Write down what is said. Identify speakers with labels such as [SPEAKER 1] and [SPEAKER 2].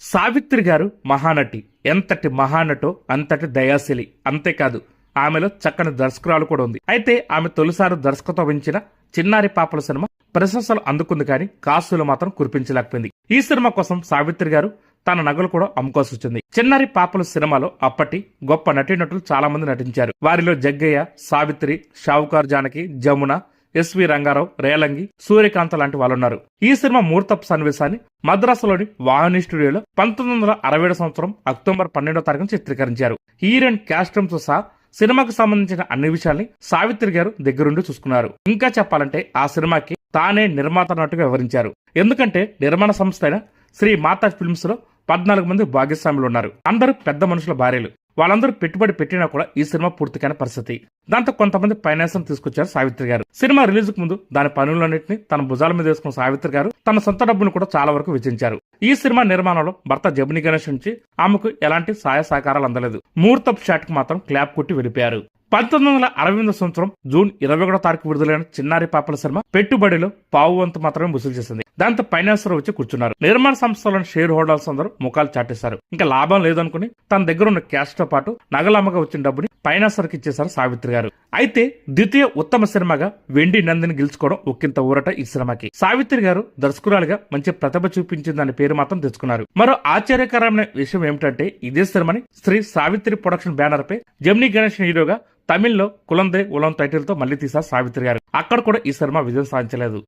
[SPEAKER 1] సావిత్రి గారు మహానటి. ఎంతటి మహానటో అంతటి దయాశిలి. అంతేకాదు ఆమెలో చక్కని దర్శకురాలు కూడా ఉంది. అయితే ఆమె తొలిసారి దర్శకత్వం వహించిన చిన్నారి పాపల సినిమా ప్రశంసలు అందుకుంది కానీ కాసులు మాత్రం కురిపించలేకపోయింది. ఈ సినిమా కోసం సావిత్రి గారు తన నగలు కూడా అమ్ముకోవాల్సి వచ్చింది. చిన్నారి పాపల సినిమాలో అప్పటి గొప్ప నటీనటులు చాలా మంది నటించారు. వారిలో జగ్గయ్య సావిత్రి షావుకార్ జానకి జమున ఎస్వి రంగారావు రేలంగి సూర్యకాంత లాంటి వాళ్ళున్నారు. ఈ సినిమా ముహూర్తపు సన్నివేశాన్ని మద్రాసులోని వాహిని స్టూడియోలో పంతొమ్మిది వందల అరవై ఏడు సంవత్సరం అక్టోబర్ పన్నెండో తారీఖున చిత్రీకరించారు. హీరోయిన్ క్యాస్టమ్స్ సహా సినిమాకు సంబంధించిన అన్ని విషయాల్ని సావిత్రి గారు దగ్గరుండి చూసుకున్నారు. ఇంకా చెప్పాలంటే ఆ సినిమాకి తానే నిర్మాత నటుగా వివరించారు. ఎందుకంటే నిర్మాణ సంస్థ అయిన శ్రీ మాతా ఫిల్మ్స్లో పద్నాలుగు మంది భాగస్వాములు ఉన్నారు. అందరూ పెద్ద మనుషుల భార్యలు. వాళ్ళందరూ పెట్టుబడి పెట్టినా కూడా ఈ సినిమా పూర్తి కాని పరిస్థితి. దాంతో కొంతమంది ఫైనాన్స్ తీసుకొచ్చారు సావిత్రి గారు. సినిమా రిలీజ్కు ముందు దాని పనులన్నింటినీ తన భుజాల మీద వేసుకున్న సావిత్రి గారు తన సొంత డబ్బును కూడా చాలా వరకు వెచ్చించారు. ఈ సినిమా నిర్మాణంలో భర్త జబిని గణేష్ నుంచి ఆమెకు ఎలాంటి సహాయ సహకారాలు అందలేదు. ముహూర్తపు షాట్కు మాత్రం క్లాప్ కొట్టి వెళ్ళిపోయారు. పంతొమ్మిది వందల అరవై ఎనిమిది సంవత్సరం జూన్ ఇరవై ఒకటో తారీఖు విడుదలైన చిన్నారి పాపల సినిమా పెట్టుబడిలో పావు వంతు మాత్రమే వసూలు చేసింది. దాంతో ఫైనాన్సర్ వచ్చి కూర్చున్నారు. నిర్మాణ సంస్థలోని షేర్ హోల్డర్స్ అందరూ ముఖాలు చాటేశారు. ఇంకా లాభం లేదనుకుని తన దగ్గర ఉన్న క్యాష్తో పాటు నగలమ్మగా వచ్చిన డబ్బుని ఫైనాన్సర్కి ఇచ్చేశారు సావిత్రి గారు. అయితే ద్వితీయ ఉత్తమ సినిమాగా వెండి నందిని గెలుచుకోవడం ఒక్కింత ఊరట ఈ సినిమాకి. సావిత్రి గారు దర్శకురాలుగా మంచి ప్రతిభ చూపించిందనే పేరు మాత్రం తెచ్చుకున్నారు. మరో ఆశ్చర్యకరమైన విషయం ఏమిటంటే ఇదే సినిమాని శ్రీ సావిత్రి ప్రొడక్షన్ బ్యానర్ పై జమినీ గణేష్ హీరోగా తమిళ్ళో కులందే ఉలం టైటిల్తో మళ్ళీ తీశారు సావిత్రి గారు. అక్కడ కూడా ఈ సినిమా విజయం సాధించలేదు.